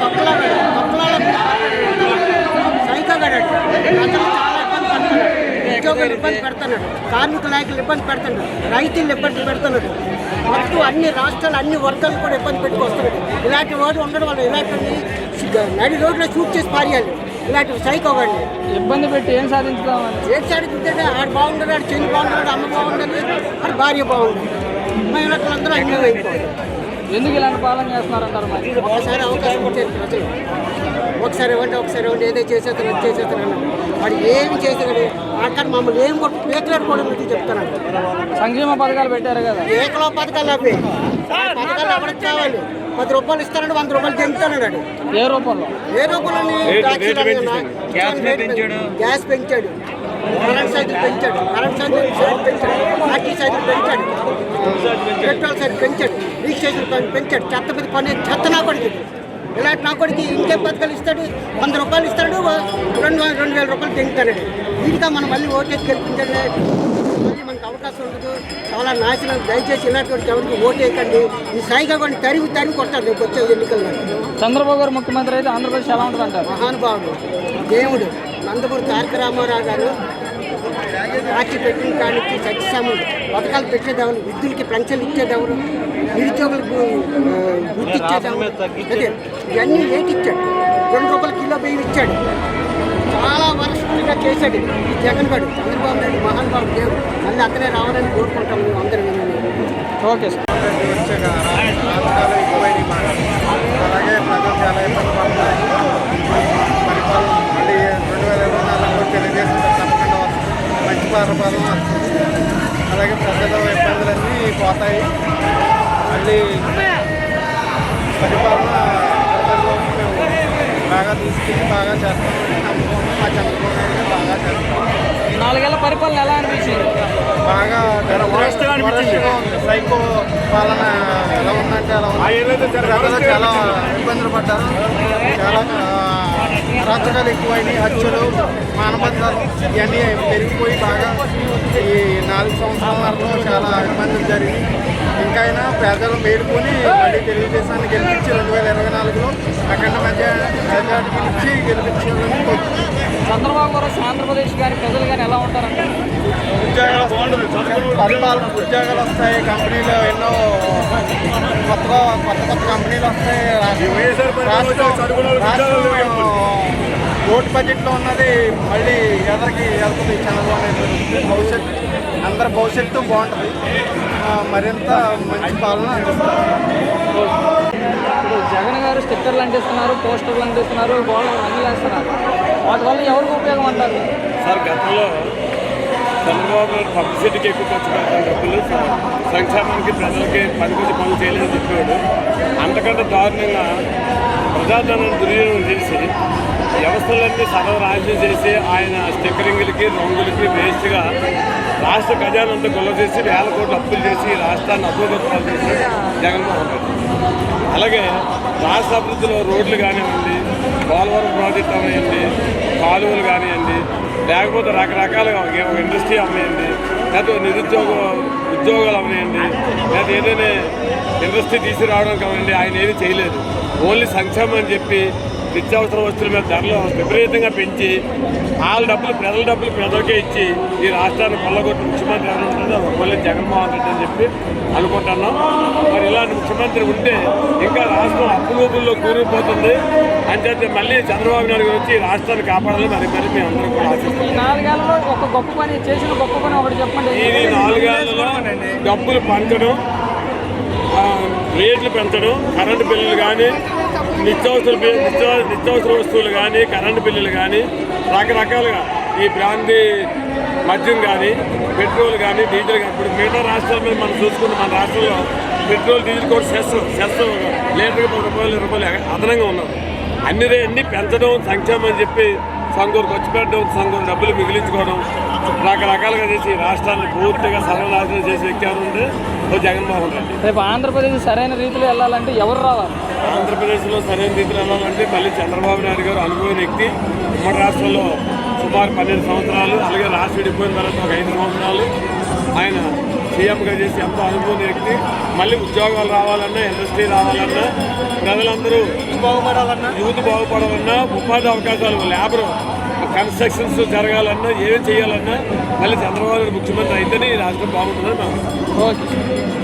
తొక్కలాడు తొక్కలాడు సైకోగాడు ప్రజలు చాలా ఇబ్బంది పడుతున్నాడు ఉద్యోగులు ఇబ్బంది పెడుతున్నాడు కార్మిక నాయకులు ఇబ్బంది పెడుతున్నాడు రైతులు ఇబ్బంది పెడుతున్నాడు మొత్తం అన్ని రాష్ట్రాలు అన్ని వర్గాలు కూడా ఇబ్బంది పెట్టుకొస్తున్నాడు ఇలాంటి వాడు ఉండడం వల్ల ఇలాంటి నడి రోడ్లో షూట్ చేసి పారేయాలి. ఇలాంటి సైకోగాడిని ఇబ్బంది పెట్టి ఏం ఏడు సైడ్ తింటే ఆడు బాగుండడు ఆడు చెల్లి బాగుండడు అమ్మ బాగుండదు ఆడు భార్య బాగుండదు. మహిళలందరూ అన్యాయం అయిపోవాలి. ఎందుకు ఇలాంటి పాలన చేస్తున్నారంటారు మరి? ఒకసారి అవకాశం ప్రజలు. ఒకసారి ఇవ్వండి ఒకసారి ఇవ్వండి ఏదో చేసేస్తాను అది చేసేస్తాను వాడు ఏమి చేసేవాడు అక్కడ మమ్మల్ని ఏం కొట్టు పేకలాడు కూడా మీకు చెప్తాను సంక్షేమ పథకాలు పెట్టారు కదా. ఏకలో పథకాలు అవి పథకాలు ఎవరికి కావాలి? పది రూపాయలు ఇస్తానంటే వంద రూపాయలు తెంపుతానన్నాడు. ఏ రూపంలో? ఏ రూపాయలని గ్యాస్ పెంచాడు. కరెంట్ సైకిల్ పెంచాడు కరెంట్ సైకిల్ సైకిల్ పెంచాడు ఆర్టీ సైకిల్ పెంచాడు పెట్రోల్ సైకిల్ పెంచాడు రిజిస్ట్రేషన్ పని పెంచాడు చెత్త మీద పని చెత్త నా కొడుకు. ఇలాంటి నా కొడుకు ఇంకేం పథకాలు ఇస్తాడు? వంద రూపాయలు ఇస్తాడు రెండు రెండు వేల రూపాయలు తింటాడు. ఇంకా మనం మళ్ళీ ఓటేసి గెలిపించండి మళ్ళీ మనకు అవకాశం ఉండదు. చాలా నాశనం. దయచేసి ఇలాంటి ఎవరికి ఓటేయకండి ఈ సాయిగా కొన్ని తరిగి తరిగి కొట్టారు రేపు వచ్చే ఎన్నికల్లో. చంద్రబాబు గారు ముఖ్యమంత్రి అయితే ఆంధ్రప్రదేశ్ ఎలా ఉంటుంది అంటారు? మహానుభావుడు దేవుడు నందమూరి తారక రామారావు గారు పార్టీ పెట్టిన కాడికి సత్యసాముడు పథకాలు పెట్టేదెవరు విద్యులకి పెన్షన్లు ఇచ్చేదెవరు నిరుద్యోగులకు ఇచ్చేదెవరు అదే ఇవన్నీ రేట్ ఇచ్చాడు రెండు రూపాయల కిలో బియ్యం ఇచ్చాడు. వరస్ట్గా చేశాడు ఈ జగన్ గడు చంద్రబాబు నాయుడు మహానుభావుడు దేవుడు మళ్ళీ అతనే రావాలని కోరుకుంటాం మేము అందరం ఓకే సార్ అలాగే ప్రజలు చాలా ఇబ్బంది పడుతున్నారు పరిపాలన మళ్ళీ రెండు వేల ఇరవై నాలుగులో తెలుగుదేశం తప్పకుండా మంచి పరిపాలన అలాగే ప్రజల ఇబ్బందులన్నీ పోతాయి మళ్ళీ పరిపాలన ప్రజల్లో బాగా తీసుకెళ్ళి బాగా చేస్తాం నాలుగేళ్ళ పరిపాలన ఎలా అనిపించింది? బాగా సైకో పాలన ఎలా ఉందంటే అలా ఉంది. చాలా ఇబ్బందులు పడ్డారు. చాలా అరాచకాలు ఎక్కువైనాయి. హత్యలు మానభద్రాలు ఇవన్నీ పెరిగిపోయి బాగా ఈ నాలుగు సంవత్సరాలలో చాలా ఇబ్బందులు జరిగినాయి. ఇంకైనా పేదలు మేలుకొని మళ్ళీ తెలుగుదేశాన్ని గెలిపించి రెండు వేల ఇరవై నాలుగులో అఖండ మధ్య మెజార్టీ ఇచ్చి గెలిపించాలని. చంద్రబాబు గారు ఆంధ్రప్రదేశ్ కానీ ప్రజలు కానీ ఎలా ఉంటారంటారు పరిపాలన ఉద్యోగాలు వస్తాయి కంపెనీలు ఎన్నో కొత్తగా కొత్త కొత్త కంపెనీలు వస్తాయి. రాష్ట్రం రాష్ట్రం ఓటు బడ్జెట్లో ఉన్నది మళ్ళీ ఎదరికి వెళ్తుంది చంద్రబాబు నాయుడు భవిష్యత్తు అందరి భవిష్యత్తు బాగుంటుంది. మరింత మంచి పాలన అందిస్తారు ఇప్పుడు జగన్ గారు స్టిక్కర్లు అంటిస్తున్నారు పోస్టర్లు అంటిస్తున్నారు గోడలు అన్నీ వేస్తున్నారు. వాటి వల్ల ఎవరికి ఉపయోగం అంటారు? సార్ గతంలో చంద్రబాబు నాయుడు పబ్లిసిటీకి ఎక్కువ ఖర్చు పెడతాను డబ్బులు. సంక్షేమానికి ప్రజలకి పనికొచ్చి పనులు చేయలేదని చెప్పాడు అంతకంటే దారుణంగా ప్రజాధనాన్ని దుర్వినియోగం చేసి వ్యవస్థలన్నీ సగం చేసి ఆయన స్టిక్కరింగ్లకి రంగులకి వేస్ట్గా రాష్ట్ర ఖజానంతా గొల్ల చేసి వేల కోట్లు అప్పులు చేసి రాష్ట్రాన్ని అభివృద్ధి చేసి జగన్మోహన్ రెడ్డి. అలాగే రాష్ట్ర అభివృద్ధిలో రోడ్లు కానివ్వండి పోలవరం ప్రాజెక్ట్ అవనివ్వండి కాలువలు కానివ్వండి లేకపోతే రకరకాలుగా ఒక ఒక ఇండస్ట్రీ అవనివ్వండి లేకపోతే నిరుద్యోగ ఉద్యోగాలు అవనివ్వండి లేకపోతే ఏదైనా ఇండస్ట్రీ తీసుకురావడానికి కావండి ఆయన ఏది చేయలేదు. ఓన్లీ సంక్షేమం అని చెప్పి నిత్యావసర వస్తువుల మీద ధరలు విపరీతంగా పెంచి వాళ్ళ డబ్బులు ప్రజల డబ్బులు ప్రజలకే ఇచ్చి ఈ రాష్ట్రాన్ని కొల్లగొట్టి ముఖ్యమంత్రి ఎవరు ఉంటుందో మళ్ళీ జగన్మోహన్ రెడ్డి అని చెప్పి అనుకుంటున్నాం. మరి ఇలాంటి ముఖ్యమంత్రి ఉంటే ఇంకా రాష్ట్రం అప్పులోపుల్లో కూరుకుపోతుంది. అంచేతే మళ్ళీ చంద్రబాబు నాయుడు గారు వచ్చి ఈ రాష్ట్రాన్ని కాపాడాలని మరి మరి మేము అందరం కూడా ఆశిస్తున్నాం. ఈ నాలుగేళ్ళలో ఒక గొప్ప పని చేసిన గొప్ప పని ఒకటి చెప్పండి ఇది నాలుగేళ్ళలో డబ్బులు పంచడం ఆ, రేట్లు పెంచడం కరెంటు బిల్లులు కానీ నిత్యావసర బి- నిత్య- నిత్యావసర వస్తువులు కానీ కరెంటు బిల్లులు కానీ రకరకాలుగా ఈ బ్రాంతి మద్యం కానీ పెట్రోల్ కానీ డీజిల్ కానీ. ఇప్పుడు మిగతా రాష్ట్రాల మీద మనం చూసుకుంటే మన రాష్ట్రంలో పెట్రోల్ డీజిల్ కూడా సెస్ సెస్ లీటర్కి పది రూపాయలు రూపాయలు అదనంగా ఉన్నది. అన్ని రే- అన్ని పెంచడం సంక్షేమం అని చెప్పి సంగూరు ఖర్చు పెట్టడం సంగూరు డబ్బులు మిగిలించుకోవడం రకరకాలుగా చేసి రాష్ట్రాన్ని పూర్తిగా సర్వనాశనం చేసి వ్యక్తి ఓ జగన్మోహన్ రెడ్డి. రేపు ఆంధ్రప్రదేశ్ సరైన రీతిలో వెళ్ళాలంటే ఎవరు రావాలి? ఆంధ్రప్రదేశ్లో సరైన రీతిలో వెళ్ళాలంటే మళ్ళీ చంద్రబాబు నాయుడు గారు అనుభవం వ్యక్తి. ఉమ్మడి రాష్ట్రంలో సుమారు పన్నెండు సంవత్సరాలు అలాగే రాష్ట్రం విడిపోయిన తర్వాత ఒక ఐదు సంవత్సరాలు. ఆయన సీఎంగా చేసి ఎంతో అనుభవం వ్యక్తి. మళ్ళీ ఉద్యోగాలు రావాలన్నా ఇండస్ట్రీ రావాలన్నా ప్రజలందరూ బాగుపడాలన్నా? యూత్ బాగుపడాలన్నా ఉపాధి అవకాశాలు లేబర్ కన్స్ట్రక్షన్స్ జరగాలన్నా ఏమి చేయాలన్నా మళ్ళీ చంద్రబాబు నాయుడు ముఖ్యమంత్రి అయితేనే ఈ రాష్ట్రం బాగుంటుందని ఓకే.